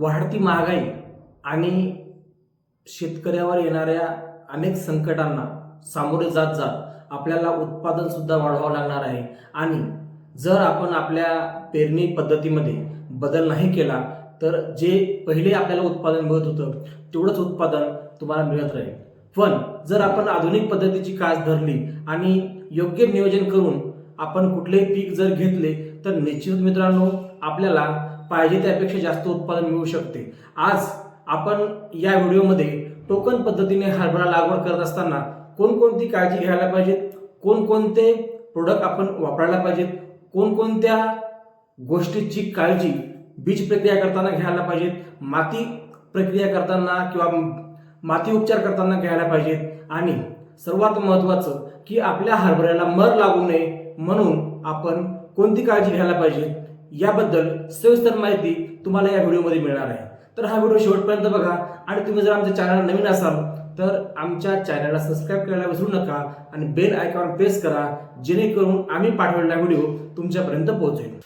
वाढती महागाई आणि शेतकऱ्यावर येणाऱ्या अनेक संकटांना सामोरे जात जात आपल्याला उत्पादनसुद्धा वाढवावं लागणार आहे. आणि जर आपण आपल्या पेरणी पद्धतीमध्ये बदल नाही केला तर जे पहिले आपल्याला उत्पादन मिळत होतं तेवढंच उत्पादन तुम्हाला मिळत राहील. पण जर आपण आधुनिक पद्धतीची कास धरली आणि योग्य नियोजन करून आपण कुठलेही पीक जर घेतले तर निश्चित मित्रांनो आपल्याला पाहिजे त्यापेक्षा जास्त उत्पादन मिळू शकते. आज आपण या व्हिडिओमध्ये टोकन पद्धतीने हरभरा लागवड करत असताना कोणकोणती काळजी घ्यायला पाहिजेत? कोणकोणते प्रोडक्ट आपण वापरायला पाहिजेत? कोणकोणत्या गोष्टीची काळजी बीज प्रक्रिया करताना घ्यायला पाहिजेत? माती प्रक्रिया करताना किंवा माती उपचार करताना घ्यायला पाहिजेत. आणि सर्वात महत्त्वाचं की आपल्या हरभऱ्याला मर लागू नये म्हणून आपण कोणती काळजी घ्यायला पाहिजे याबद्दल सविस्तर माहिती तुम्हाला या व्हिडिओमध्ये मिळणार आहे. तर हा व्हिडिओ शेवटपर्यंत बघा आणि तुम्ही जर आमच्या चॅनल नवीन असाल तर आमच्या चॅनलला सबस्क्राईब करायला विसरू नका आणि बेल आयकॉन प्रेस करा जेणेकरून आम्ही पाठवलेला व्हिडिओ तुमच्यापर्यंत पोहोचेल.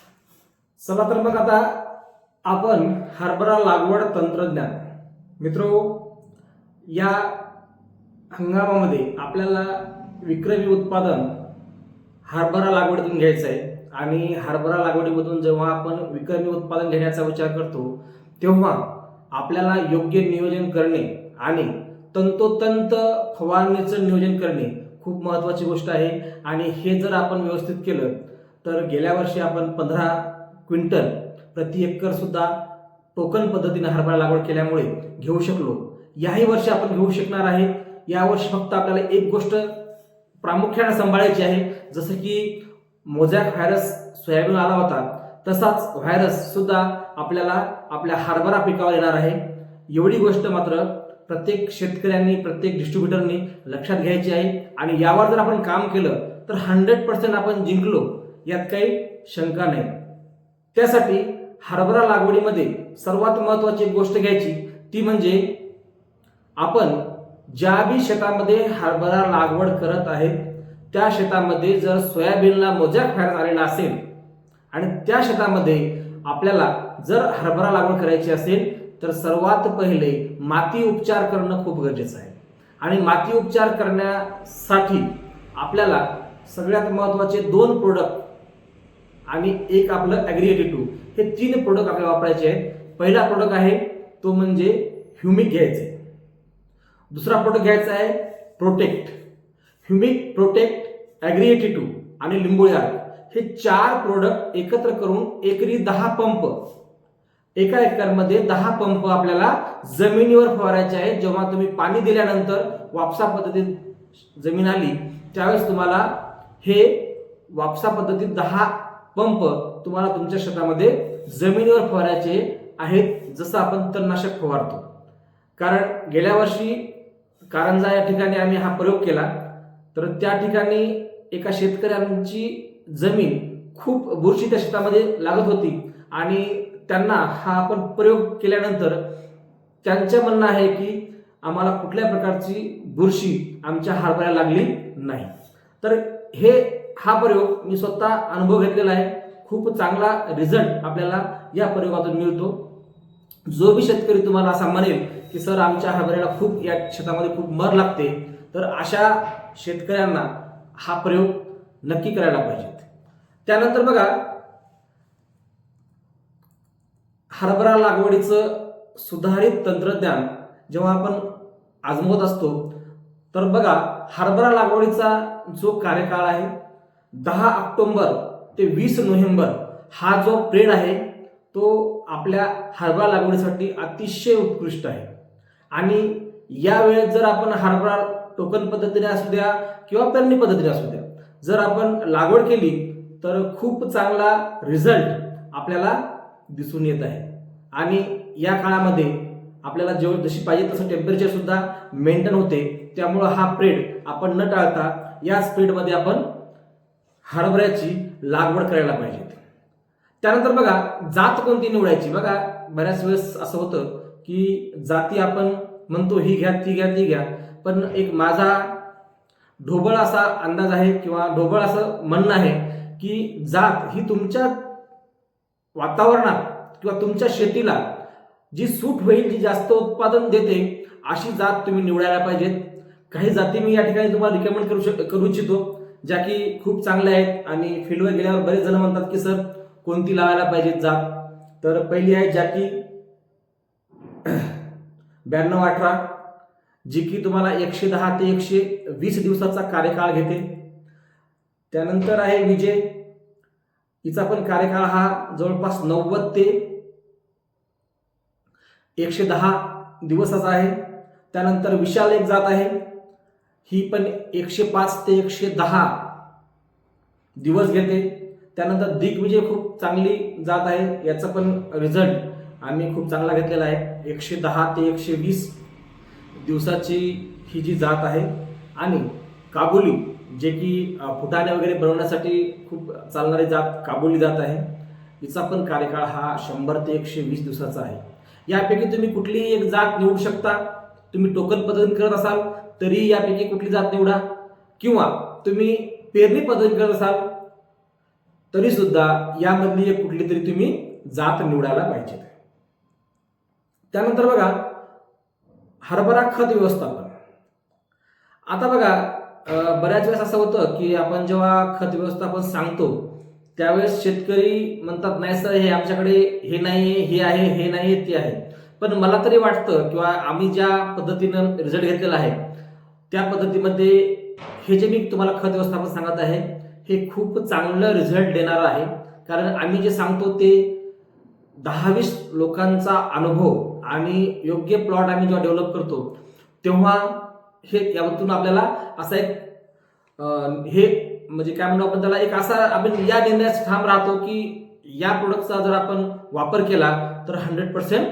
चला तर मग आता आपण हरभरा लागवड तंत्रज्ञान. मित्रो या हंगामामध्ये आपल्याला विक्रमी उत्पादन हरभरा लागवडीतून घ्यायचं आहे. आणि हरभरा लागवडीमधून जेव्हा आपण विक्रमी उत्पादन घेण्याचा विचार करतो तेव्हा आपल्याला योग्य नियोजन करणे आणि तंतोतंत फवारणीचं नियोजन करणे खूप महत्त्वाची गोष्ट आहे. आणि हे जर आपण व्यवस्थित केलं तर गेल्या वर्षी आपण पंधरा क्विंटल प्रति एकरसुद्धा टोकन पद्धतीने हरभरा लागवड केल्यामुळे घेऊ शकलो. याही वर्षी आपण घेऊ शकणार आहे यावर्षी फक्त आपल्याला एक गोष्ट प्रामुख्याने सांभाळायची आहे जसं की मोझॅक व्हायरस सोयाबीन आला होता. तसाच व्हायरस सुद्धा आपल्याला आपल्या हरभरा पिकावर येणार आहे. एवढी गोष्ट मात्र प्रत्येक शेतकऱ्यांनी प्रत्येक डिस्ट्रीब्युटरनी लक्षात घ्यायची आहे. आणि यावर जर आपण काम केलं तर हंड्रेड पर्सेंट आपण जिंकलो यात काही शंका नाही. त्यासाठी हरभरा लागवडीमध्ये सर्वात महत्वाची गोष्ट घ्यायची ती म्हणजे आपण ज्या बी शेतामध्ये हरभरा लागवड करत आहेत त्या शेतामध्ये जर सोयाबीनला मोजॅक व्हायरस आलेला असेल आणि त्या शेतामध्ये आपल्याला जर हरभरा लागवड करायची असेल तर सर्वात पहिले माती उपचार करणं खूप गरजेचं आहे. आणि माती उपचार करण्यासाठी आपल्याला सगळ्यात महत्त्वाचे दोन प्रोडक्ट आणि एक आपलं ॲग्री टू हे तीन प्रोडक्ट आपल्याला वापरायचे आहेत. पहिला प्रोडक्ट आहे तो म्हणजे ह्युमिक घ्यायचे. दुसरा प्रोडक्ट घ्यायचा आहे protect humic protect agri two आणि लिंबोळी हे चार प्रोडक्ट एकत्र करून एकरी दहा पंप एका एकरमध्ये दहा पंप आपल्याला जमिनीवर फवारायचे आहेत जेव्हा तुम्ही पाणी दिल्यानंतर वापसा पद्धतीत जमीन आली त्यावेळेस तुम्हाला हे वापसा पद्धतीत दहा पंप तुम्हाला तुमच्या शेतामध्ये जमिनीवर फवारायचे आहेत जसं आपण तणनाशक फवारतो. कारण गेल्या वर्षी कारंजा या ठिकाणी आम्ही हा प्रयोग केला. तर त्या ठिकाणी एका शेतकऱ्यांची जमीन खूप बुरशी त्या शेतामध्ये लागत होती. आणि त्यांना हा आपण प्रयोग केल्यानंतर त्यांचं म्हणणं आहे की आम्हाला कुठल्या प्रकारची बुरशी आमच्या हरभऱ्याला लागली नाही. तर हे हा प्रयोग मी स्वतः अनुभव घेतलेला आहे. खूप चांगला रिझल्ट आपल्याला या प्रयोगातून मिळतो. जो बी शेतकरी तुम्हाला असा म्हणेल की सर आमच्या हरभऱ्याला खूप या शेतामध्ये खूप मर लागते. तर अशा शेतकऱ्यांना हा प्रयोग नक्की करायला पाहिजेत. त्यानंतर बघा हरभरा लागवडीचं सुधारित तंत्रज्ञान जेव्हा आपण आजमवत असतो तर बघा हरभरा लागवडीचा जो कार्यकाळ आहे दहा ऑक्टोंबर ते वीस नोव्हेंबर हा जो प्रेड आहे तो आपल्या हरभरा लागवडीसाठी अतिशय उत्कृष्ट आहे. आणि या वेळेत जर आपण हरभरा टोकन पद्धतीने असू द्या किंवा पेरणी पद्धतीने असू द्या. जर आपण लागवड केली तर खूप चांगला रिझल्ट आपल्याला दिसून येत आहे. आणि या काळामध्ये आपल्याला जेव्हा जशी पाहिजे तसं टेम्परेचर सुद्धा मेंटेन होते. त्यामुळं हा स्प्रेड आपण न टाळता या स्प्रेडमध्ये आपण हरभऱ्याची लागवड करायला पाहिजे. त्यानंतर बघा जात कोणती निवडायची? बघा बऱ्याच वेळेस असं होतं की जाती आपण म्हणतो ही घ्या ती घ्या ती घ्या. पण एक माझा ढोबळ असा अंदाज आहे किंवा ढोबळ असं म्हणणं आहे की जात ही तुमच्या वातावरणात किंवा तुमच्या शेतीला जी सूट होईल जी जास्त उत्पादन देते अशी जात तुम्ही निवडायला पाहिजेत. काही जाती मी या ठिकाणी तुम्हाला रिकमेंड करू शक करू इच्छितो ज्या की खूप चांगल्या आहेत आणि फील्डवर गेल्यावर बरेच जण म्हणतात की सर कोणती लावायला पाहिजे जात? तर पहिली आहे ज्या की ब्याण्णव अठरा. जी की तुम्हाला एकशे दहा ते एकशे वीस दिवसाचा कार्यकाळ घेते. त्यानंतर आहे विजय. हिचा पण कार्यकाळ हा जवळपास नव्वद ते एकशे दहा दिवसाचा आहे. त्यानंतर विशाल एक जात आहे. ही पण एकशे पाच ते एकशे दहा दिवस घेते. त्यानंतर दिग्विजय खूप चांगली जात आहे. याचा पण रिझल्ट आम्ही खूप चांगला घेतलेला आहे. एकशे दहा ते एकशे वीस दिवसाची ही जी जात आहे आणि काबुली जे की फुटाणे वगैरे बनवण्यासाठी खूप चालणारी जात काबुली जात आहे. हिचा पण कार्यकाळ हा शंभर ते एकशे वीस दिवसाचा आहे. यापैकी तुम्ही कुठलीही एक जात निवडू शकता. तुम्ही टोकन पद्धतीने करत असाल तरी यापैकी कुठली जात निवडा. किंवा तुम्ही पेरणी पद्धतीने करत असाल तरी सुद्धा यामधली एक कुठली तरी तुम्ही जात निवडायला पाहिजे त्यानंतर बघा हरभरा खत व्यवस्थापन. आता बघा बऱ्याच वेळेस असं होतं की आपण जेव्हा खत व्यवस्थापन सांगतो त्यावेळेस शेतकरी म्हणतात नाही सर हे आमच्याकडे हे नाही हे आहे हे नाही ते आहे. पण मला तरी वाटतं किंवा आम्ही ज्या पद्धतीनं रिझल्ट घेतलेला आहे त्या पद्धतीमध्ये हे जे मी तुम्हाला खत व्यवस्थापन सांगत आहे हे खूप चांगलं रिझल्ट देणार आहे. कारण आम्ही जे सांगतो ते दहावीस लोकांचा अनुभव आणि योग्य प्लॉट आम्ही जेव्हा डेव्हलप करतो तेव्हा हे यातून आपल्याला असा एक हे म्हणजे काय म्हणू आपण त्याला एक असा आपण या निर्णयास ठाम राहतो की या प्रोडक्टचा जर आपण वापर केला तर हंड्रेड पर्सेंट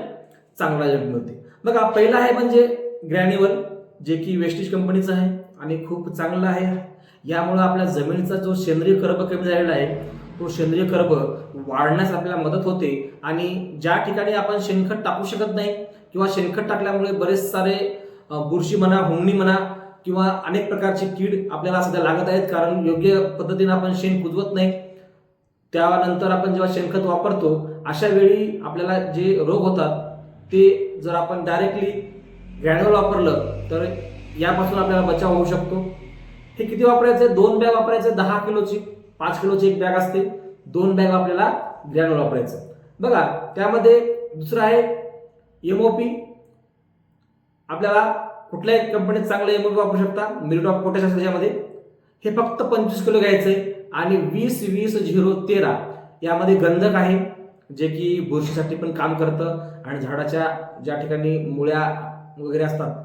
चांगला रिझल्ट मिळते. बघा पहिला आहे म्हणजे ग्रॅन्युअल जे की वेस्टेज कंपनीचं आहे आणि खूप चांगलं आहे. यामुळं आपल्या जमिनीचा जो सेंद्रिय कर्ब कमी झालेला आहे तो सेंद्रिय कर्ब वाढण्यास आपल्याला मदत होते. आणि ज्या ठिकाणी आपण शेणखत टाकू शकत नाही किंवा शेणखत टाकल्यामुळे बरेच सारे बुरशी म्हणा हुंगणी म्हणा किंवा अनेक प्रकारची कीड आपल्याला सध्या लागत आहेत कारण योग्य पद्धतीने आपण शेण कुजवत नाही. त्यानंतर आपण जेव्हा शेणखत वापरतो अशा वेळी आपल्याला जे रोग होतात ते जर आपण डायरेक्टली ग्रॅन्युअल वापरलं तर यापासून आपल्याला बचाव होऊ शकतो. हे किती वापरायचं? दोन बॅग वापरायचे दहा किलोची. पाच किलोची एक बॅग असते. दोन बॅग आपल्याला ग्रॅन्युल वापरायचं. बघा त्यामध्ये दुसरं आहे एमओपी आपल्याला कुठल्याही कंपनीत चांगलं एमओपी वापरू शकता. मिरिटॉप पोटॅश असतं त्याच्यामध्ये हे फक्त पंचवीस किलो घ्यायचंय आणि वीस वीस झिरो तेरा यामध्ये गंधक आहे जे की बुरशीसाठी पण काम करतं आणि झाडाच्या ज्या ठिकाणी मुळ्या वगैरे असतात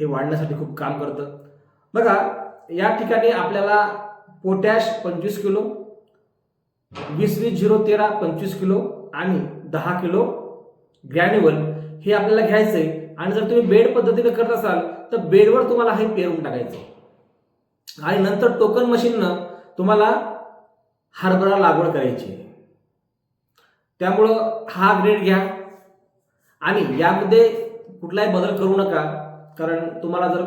हे वाढण्यासाठी खूप काम करतं. बघा या ठिकाणी आपल्याला पोटॅश पंचवीस किलो वीस वीस झिरो तेरा पंचवीस किलो आणि दहा किलो ग्रॅन्युअल हे आपल्याला घ्यायचंय. आणि जर तुम्ही बेड पद्धतीने करत असाल तर बेडवर तुम्हाला हे पेरून टाकायचं आणि नंतर टोकन मशीननं तुम्हाला हरभरा लागवड करायची. त्यामुळं हा ग्रेड घ्या. आणि यामध्ये कुठलाही बदल करू नका कारण तुम्हाला जर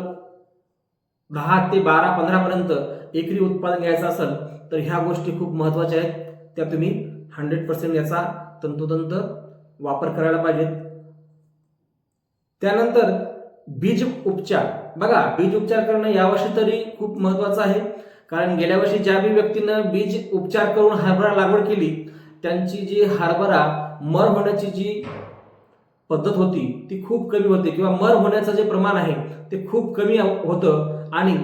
दहा ते बारा पंधरा पर्यंत एकरी उत्पादन घ्यायचं असेल तर ह्या गोष्टी खूप महत्त्वाच्या आहेत. त्या तुम्ही हंड्रेड पर्सेंट याचा तंतोतंत वापर करायला पाहिजेत. त्यानंतर बीज उपचार. बघा बीज उपचार करणं यावर्षी तरी खूप महत्वाचं आहे. कारण गेल्या वर्षी ज्या बी व्यक्तीनं बीज उपचार करून हरभरा लागवड केली त्यांची जी हरभरा मर होण्याची जी पद्धत होती ती खूप कमी होते. किंवा मर होण्याचं जे प्रमाण आहे ते खूप कमी होतं. आणि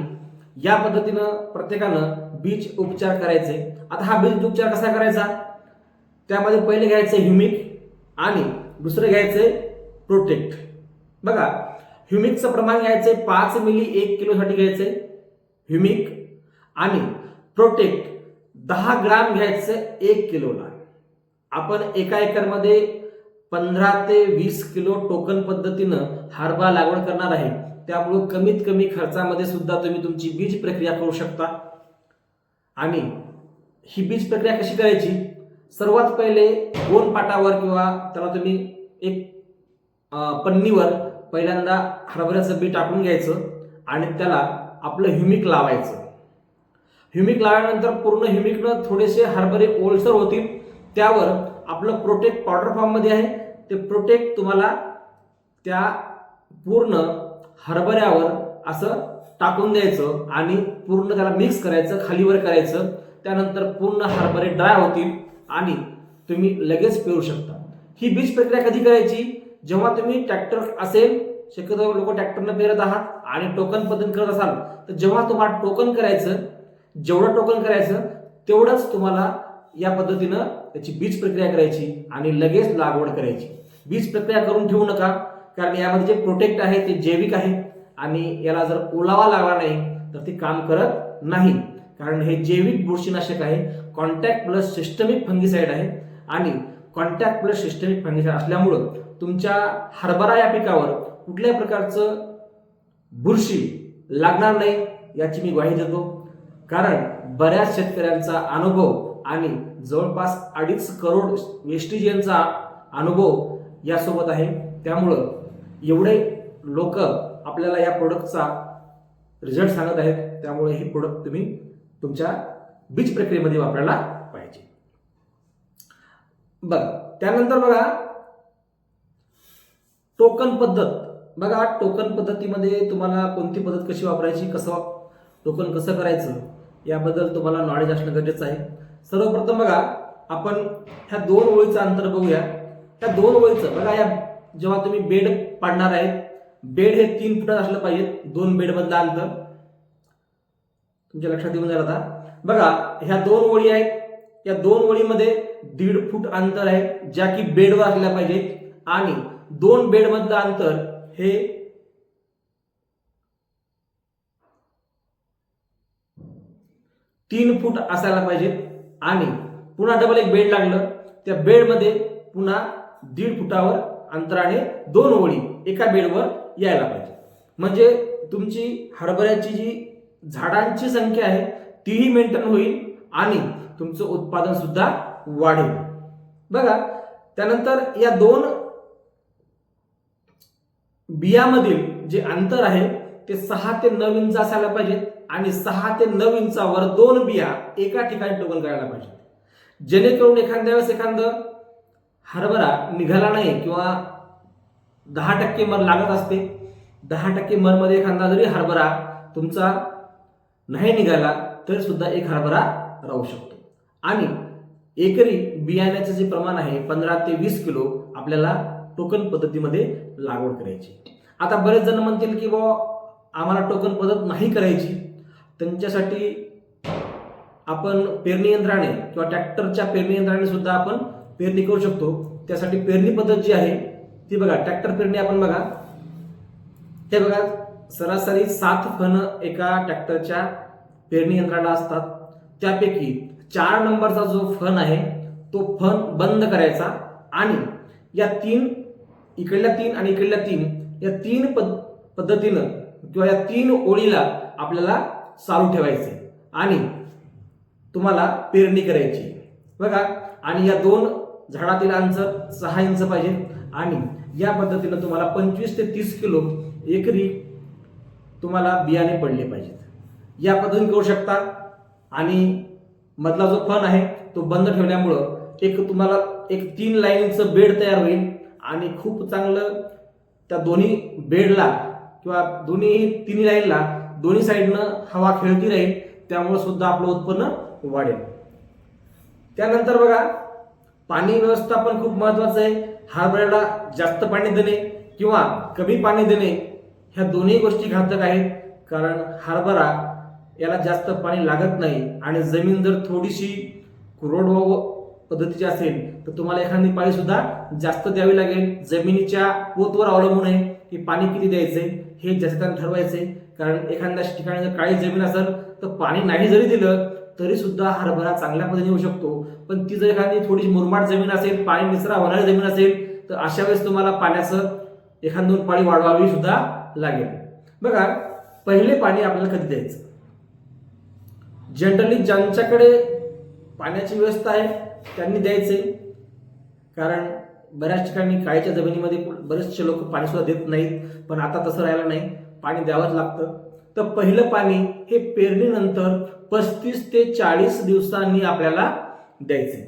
या पद्धतीनं प्रत्येकानं बीज उपचार करायचे. आता हा बीज उपचार कसा करायचा? त्यामध्ये पहिले घ्यायचं ह्युमिक आणि दुसरं घ्यायचंय प्रोटेक्ट बघा ह्युमिकचं प्रमाण घ्यायचंय पाच मिली एक किलोसाठी घ्यायचंय ह्युमिक आणि प्रोटेक्ट दहा ग्राम घ्यायचं एक किलोला. आपण एका एकरमध्ये पंधरा ते वीस किलो टोकन पद्धतीनं हरभरा लागवड करणार आहे. त्यामुळं कमीत कमी खर्चामध्ये सुद्धा तुम्ही तुमची बीज प्रक्रिया करू शकता. आणि ही बीज प्रक्रिया कशी करायची? सर्वात पहिले दोन पाटावर किंवा त्याला तुम्ही एक पन्नीवर पहिल्यांदा हरभऱ्याचं बी टाकून घ्यायचं आणि त्याला आपलं ह्युमिक लावायचं. ह्युमिक लावल्यानंतर पूर्ण ह्युमिकनं थोडेसे हरभरे ओलसर होतील. त्यावर आपलं प्रोटेक्ट पावडर फॉर्ममध्ये आहे. ते प्रोटेक्ट तुम्हाला त्या पूर्ण हरभऱ्यावर असं टाकून द्यायचं आणि पूर्ण त्याला मिक्स करायचं खालीवर करायचं. त्यानंतर पूर्ण हरभरे ड्राय होतील आणि तुम्ही लगेच पेरू शकता. ही बीज प्रक्रिया कधी करायची? जेव्हा तुम्ही ट्रॅक्टर असेल शक्यतो लोक ट्रॅक्टरनं पेरत आहात आणि टोकन पद्धत करत असाल तर जेव्हा तुम्हाला टोकन करायचं जेवढं टोकन करायचं तेवढंच तुम्हाला या पद्धतीनं त्याची बीज प्रक्रिया करायची आणि लगेच लागवड करायची. बीज प्रक्रिया करून ठेवू नका. कारण यामध्ये जे प्रोटेक्ट आहे ते जैविक आहे. आणि याला जर ओलावा लागला नाही तर ते काम करत नाही. कारण हे जैविक बुरशीनाशक आहे. कॉन्टॅक्ट प्लस सिस्टमिक फंगिसाईड आहे. आणि कॉन्टॅक्ट प्लस सिस्टमिक फंगिसाईड असल्यामुळं तुमच्या हरभरा या पिकावर कुठल्याही प्रकारचं बुरशी लागणार नाही याची मी ग्वाही देतो. कारण बऱ्याच शेतकऱ्यांचा अनुभव आणि जवळपास अडीच करोड वेस्टिजियनचा अनुभव यासोबत आहे. त्यामुळं एवढे लोक आपल्याला या प्रोडक्टचा रिझल्ट सांगत आहेत त्यामुळे हे प्रोडक्ट तुम्ही तुमच्या बीज प्रक्रियेमध्ये वापरायला पाहिजे. बघा त्यानंतर बघा टोकन पद्धत. बघा टोकन पद्धतीमध्ये तुम्हाला कोणती पद्धत कशी वापरायची कसं टोकन कसं करायचं याबद्दल तुम्हाला नॉलेज असणं गरजेचं आहे. सर्वप्रथम बघा आपण ह्या दोन ओळीचं अंतर बघूया. ह्या दोन ओळीचं बघा या जेव्हा तुम्ही बेड पाडणार आहेत बेड हे तीन फुटात असलं पाहिजे दोन बेड मधलं अंतर. तुमच्या लक्षात येऊन जाईल आता. बघा ह्या दोन ओळी आहेत या दोन ओळीमध्ये दीड फूट अंतर आहे ज्या की बेडवर असल्या पाहिजेत. आणि दोन बेड मधलं अंतर हे तीन फूट असायला पाहिजे. आणि पुन्हा डबल एक बेड लागलं. त्या बेडमध्ये पुन्हा दीड फुटावर अंतराने दोन ओळी एका बेडवर यायला पाहिजे. म्हणजे तुमची हरभऱ्याची जी झाडांची संख्या आहे तीही मेंटेन होईल आणि तुमचं उत्पादन सुद्धा वाढेल. बघा त्यानंतर या दोन बियामधील जे अंतर आहे ते सहा ते नऊ इंच असायला पाहिजे आणि सहा ते नऊ इंचावर दोन बिया एका ठिकाणी टोकन करायला पाहिजे. जेणेकरून एखाद्या वेळेस एखादं हरभरा निघाला नाही किंवा दहा टक्के मर लागत असते दहा टक्के मरमध्ये एखादा जरी हरभरा तुमचा नाही निघाला तरी सुद्धा एक हरभरा राहू शकतो. आणि एकरी बियाण्याचं जे प्रमाण आहे पंधरा ते वीस किलो आपल्याला टोकन पद्धतीमध्ये लागवड करायची. आता बरेच जण म्हणतील की बुवा आम्हाला टोकन पद्धत नाही करायची. त्यांच्यासाठी आपण पेरणी यंत्राने किंवा ट्रॅक्टरच्या पेरणी यंत्राने सुद्धा आपण पेरणी करू शकतो. त्यासाठी पेरणी पद्धत जी आहे ती बघा ट्रॅक्टर पेरणी आपण बघा. हे बघा सरासरी सात फन एका ट्रॅक्टरच्या पेरणी यंत्राला असतात. त्यापैकी चार नंबरचा जो फन आहे तो फन बंद करायचा आणि या तीन इकडल्या तीन आणि इकडल्या तीन या तीन पद पद्धतीनं किंवा या तीन ओळीला आपल्याला चालू ठेवायचे आणि तुम्हाला पेरणी करायची. बघा आणि या दोन झाडातील अंतर सहा इंच पाहिजे. आणि या पद्धतीनं तुम्हाला पंचवीस ते तीस किलो एकरी तुम्हाला बियाणे पडले पाहिजेत. या पद्धतीने करू शकता. आणि मधला जो फन आहे तो बंद ठेवल्यामुळं एक तुम्हाला एक तीन लाईनचं बेड तयार होईल. आणि खूप चांगलं त्या दोन्ही बेडला किंवा दोन्ही तिन्ही लाईनला दोन्ही साईडनं हवा खेळती राहील. त्यामुळे सुद्धा आपलं उत्पन्न वाढेल. त्यानंतर बघा पाणी व्यवस्थापन खूप महत्वाचं आहे. हरभऱ्याला जास्त पाणी देणे किंवा कमी पाणी देणे ह्या दोन्ही गोष्टी घातक आहेत. कारण हरभरा याला जास्त पाणी लागत नाही आणि जमीन जर थोडीशी कोरडवाहू पद्धतीची असेल तर तुम्हाला एखादी पाणीसुद्धा जास्त द्यावी लागेल. जमिनीच्या पोतवर अवलंबून आहे की पाणी किती द्यायचंय हे जास्त ठरवायचे कारण एखाद्या ठिकाणी जर काळी जमीन असेल तर पाणी नाही जरी दिलं तरी सुद्धा हरभरा चांगल्या पद्धतीने येऊ शकतो. पण ती जर एखादी थोडी मुरमाड जमीन असेल पाणी निचरा होणारी जमीन असेल तर अशा वेळेस तुम्हाला पाण्याचं एखाद दोन पाणी वाढवावी सुद्धा लागेल. बघा पहिले पाणी आपल्याला कधी द्यायचं? जनरली ज्यांच्याकडे पाण्याची व्यवस्था आहे त्यांनी द्यायचे. कारण बऱ्याच ठिकाणी काळीच्या जमिनीमध्ये बरेचसे लोक पाणीसुद्धा देत नाहीत पण आता तसं राहिलं नाही. पाणी द्यावंच लागतं. तर पहिलं पाणी हे पेरणीनंतर पस्तीस ते चाळीस दिवसांनी आपल्याला द्यायचे.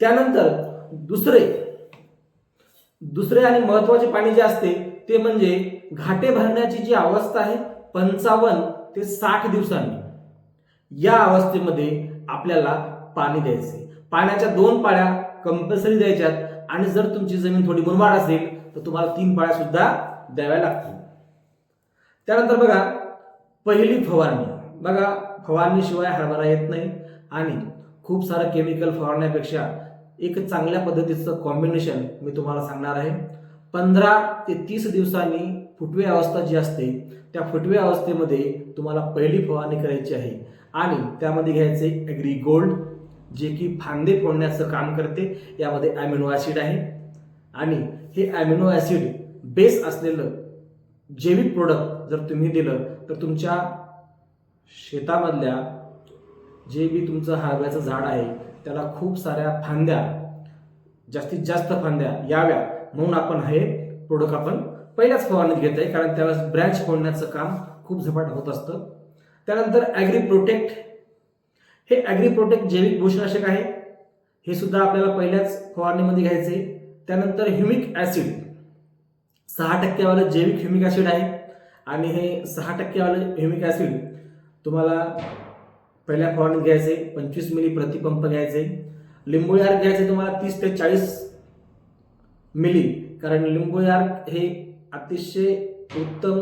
त्यानंतर दुसरे दुसरे आणि महत्त्वाचे पाणी जे असते ते म्हणजे घाटे भरण्याची जी अवस्था आहे पंचावन्न ते साठ दिवसांनी. या अवस्थेमध्ये आपल्याला पाणी द्यायचे. पाण्याच्या दोन पाळ्या कंपल्सरी द्यायच्यात आणि जर तुमची जमीन थोडी मुरमाड असेल तर तुम्हाला तीन पाळ्या सुद्धा द्याव्या लागतील. त्यानंतर बघा पहिली फवारणी. बघा फवारणीशिवाय हरभरा येत नाही आणि खूप सारं केमिकल फवारण्यापेक्षा एक चांगल्या पद्धतीचं कॉम्बिनेशन मी तुम्हाला सांगणार आहे. पंधरा ते तीस दिवसांनी फुटवे अवस्था जी असते त्या फुटवे अवस्थेमध्ये तुम्हाला पहिली फवारणी करायची आहे. आणि त्यामध्ये घ्यायचे ॲग्री गोल्ड जे की फांदे फोडण्याचं काम करते. यामध्ये ॲमिनो ॲसिड आहे. आणि हे ॲमिनो ॲसिड बेस असलेलं जैविक प्रोडक्ट जर तुम्ही दिलं तर तुमच्या शेतामधल्या जे बी तुमचं हारव्याचं झाड आहे त्याला खूप साऱ्या फांद्या जास्तीत जास्त फांद्या याव्या. म्हणून आपण हे प्रोडक्ट आपण पहिल्याच फवारणीत घेत आहे कारण त्यावेळेस ब्रँच फोडण्याचं काम खूप झपाट होत असतं. त्यानंतर ॲग्री प्रोटेक्ट हे ॲग्री प्रोटेक्ट जैविक बुरशीनाशक आहे. हे सुद्धा आपल्याला पहिल्याच फवारणीमध्ये घ्यायचे त्यानंतर ह्युमिक ॲसिड सहा टक्केवालं जैविक ह्युमिक ॲसिड आहे. आणि हे सहा टक्केवालं ह्युमिक ॲसिड. तुम्हाला पहिल्या फवारणीत घ्यायचे पंचवीस मिली प्रतिपंप घ्यायचे लिंबू यार्क घ्यायचे तुम्हाला तीस ते चाळीस मिली. कारण लिंबू यार्क हे अतिशय उत्तम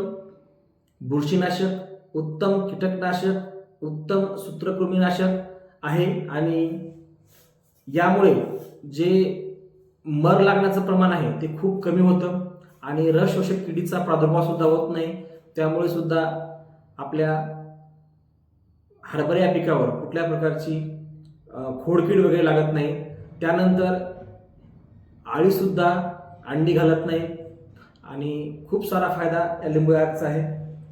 बुरशीनाशक उत्तम कीटकनाशक उत्तम सूत्रकृमीनाशक आहे. आणि यामुळे जे मर लागण्याचं प्रमाण आहे ते खूप कमी होतं. आणि रस शोषक किडीचा प्रादुर्भाव सुद्धा होत नाही. त्यामुळे सुद्धा आपल्या हरभरा या पिकावर कुठल्या प्रकारची खोडकीड वगैरे लागत नाही. त्यानंतर आळीसुद्धा अंडी घालत नाही. आणि खूप सारा फायदा या लिंबू यागचा आहे.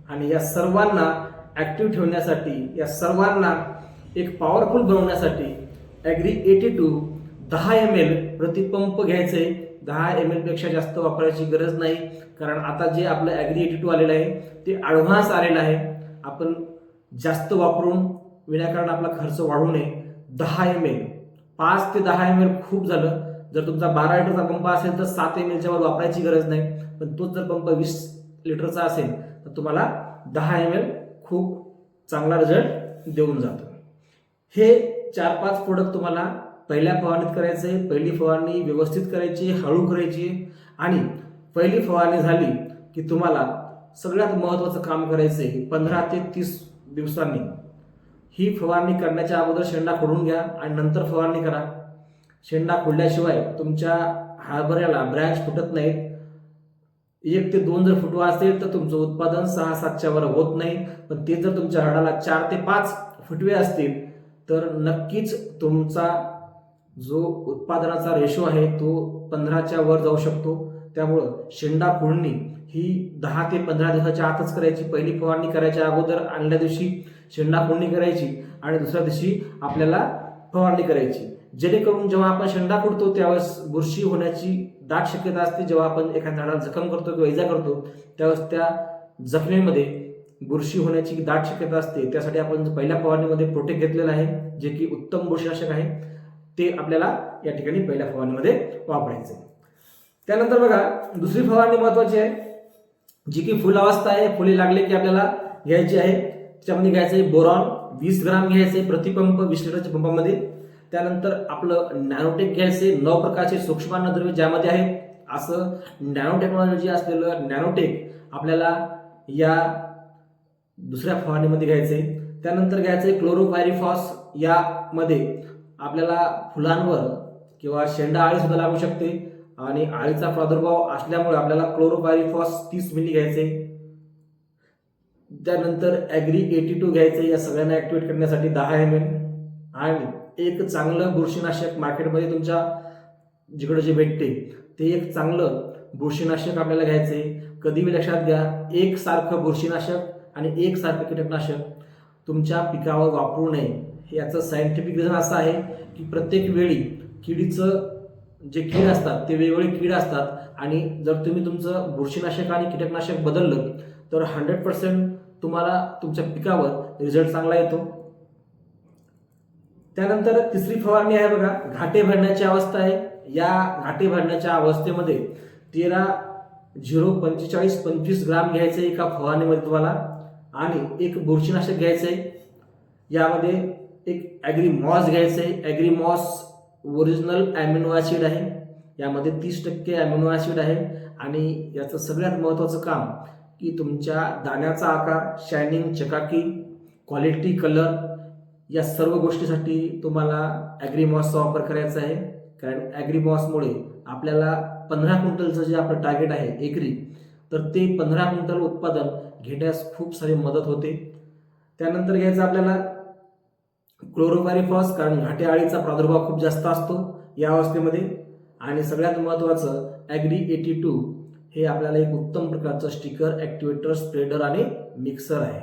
आणि या सर्वांना ॲक्टिव्ह ठेवण्यासाठी या सर्वांना एक पॉवरफुल बनवण्यासाठी ॲग्री एटी टू दहा एम एल प्रतिपंप घ्यायचे. दहा एम एलपेक्षा जास्त वापरायची गरज नाही. कारण आता जे आपलं ॲग्री एटी टू आलेलं आहे ते ॲडव्हान्स आलेलं आहे. आपण जास्त वापरून विनाकारण आपला खर्च वाढू नये. दहा एम एल पाच ते दहा एम एल खूप झालं. जर तुमचा बारा लिटरचा पंप असेल तर सात एम एलच्या वर वापरायची गरज नाही. पण तोच जर पंप वीस लिटरचा असेल तर तुम्हाला दहा एम एल खूप चांगला रिझल्ट देऊन जातो. हे चार पाच प्रोडक्ट तुम्हाला पहिल्या फवारणीत करायचं आहे पहिली फवारणी व्यवस्थित करायची हळू करायची आणि पहिली फवारणी झाली की तुम्हाला सगळ्यात महत्त्वाचं काम करायचं आहे पंधरा ते तीस दिवसांनी. ही फवारणी करण्याच्या अगोदर शेंडा खोडून घ्या आणि नंतर फवारणी करा. शेंडा खोडल्याशिवाय तुमच्या हरभऱ्याला ब्रँच फुटत नाहीत. एक ते दोन जर फुटवा असेल तर तुमचं उत्पादन सहा सातच्या वर होत नाही. पण ते जर तुमच्या हाडाला चार ते पाच फुटवे असतील तर नक्कीच तुमचा जो उत्पादनाचा रेशो आहे तो पंधराच्या वर जाऊ शकतो. त्यामुळं शेंडा फोडणी ही दहा ते पंधरा दिवसाच्या आतच करायची. पहिली फवारणी करायच्या अगोदर आणल्या दिवशी शेंडा फोडणी करायची आणि दुसऱ्या दिवशी आपल्याला फवारणी करायची. जेणेकरून जेव्हा आपण शेंडा फोडतो त्यावेळेस बुरशी होण्याची दाट शक्यता असते. जेव्हा आपण एखाद्या झाडाला जखम करतो किंवा इजा करतो त्यावेळेस त्या जखमेमध्ये बुरशी होण्याची दाट शक्यता असते. त्यासाठी आपण पहिल्या फवारणीमध्ये प्रोटेक्ट घेतलेलं आहे जे की उत्तम बुरशीनाशक आहे. ते आपल्याला या ठिकाणी पहिल्या फवारणीमध्ये वापरायचे त्यानंतर बघा दुसरी फवारणी महत्वाची आहे जी की फुल अवस्था आहे फुले लागले की आपल्याला घ्यायची आहे. त्याच्यामध्ये घ्यायचं आहे बोरॉन वीस ग्राम घ्यायचे प्रतिपंप वीस लिटरच्या पंपामध्ये. त्यानंतर आपलं नॅनोटेक घ्यायचे नऊ प्रकारचे सूक्ष्मान्नद्रव्य ज्यामध्ये आहे. असं नॅनो टेक्नॉलॉजी असलेलं नॅनोटेक आपल्याला या दुसऱ्या फवारणीमध्ये घ्यायचे त्यानंतर घ्यायचे क्लोरोपायरिफॉस यामध्ये आपल्याला फुलांवर किंवा शेंडा आळी सुद्धा लागू शकते. आणि आळीचा प्रादुर्भाव असल्यामुळे आपल्याला क्लोरोपायरिफॉस तीस मिली घ्यायचे. त्यानंतर ॲग्री एटी टू घ्यायचे या सगळ्यांना ॲक्टिवेट करण्यासाठी दहा एम एल आणि एक चांगलं बुरशीनाशक मार्केटमध्ये तुमच्या जिकडं जे भेटते ते एक चांगलं बुरशीनाशक आपल्याला घ्यायचे. कधी बी लक्षात घ्या एक सारखं बुरशीनाशक आणि एक सारखं कीटकनाशक तुमच्या पिकावर वापरू नये. याचं सायंटिफिक रिझन असं आहे की प्रत्येक वेळी किडीचं जे कीड असतात ते वेगवेगळे कीड असतात आणि जर तुम्ही तुमचं बुरशीनाशक आणि कीटकनाशक बदललं तर हंड्रेड पर्सेंट तुम्हाला तुमच्या पिकावर रिझल्ट चांगला येतो. त्यानंतर तिसरी फवारणी आहे बघा घाटे भरण्याची अवस्था आहे. या घाटे भरण्याच्या अवस्थेमध्ये तेरा झिरो पंचेचाळीस पंचवीस ग्राम घ्यायचं आहे एका फवारणीमध्ये तुम्हाला आणि एक बुरशीनाशक घ्यायचं आहे यामध्ये एक ॲग्रीमॉस घ्यायचं आहे ॲग्रीमॉस ओरिजिनल ॲमिनो ॲसिड आहे. यामध्ये तीस टक्के ॲमिनो ॲसिड आहे. आणि याचं सगळ्यात महत्त्वाचं काम की तुमच्या दाण्याचा आकार शायनिंग चकाकी क्वालिटी कलर या सर्व गोष्टीसाठी तुम्हाला ॲग्रीमॉसचा वापर करायचा आहे. कारण ॲग्रीमॉसमुळे आपल्याला पंधरा क्विंटलचं जे आपलं टार्गेट आहे एकरी तर ते पंधरा क्विंटल उत्पादन घेण्यास खूप सारी मदत होते. त्यानंतर घ्यायचं आपल्याला क्लोरोफायरिफॉस कारण घाटे आळीचा प्रादुर्भाव खूप जास्त असतो या अवस्थेमध्ये. आणि सगळ्यात महत्त्वाचं ॲग्री एटी टू हे आपल्याला एक उत्तम प्रकारचं स्टिकर ॲक्टिवेटर स्प्रेडर आणि मिक्सर आहे.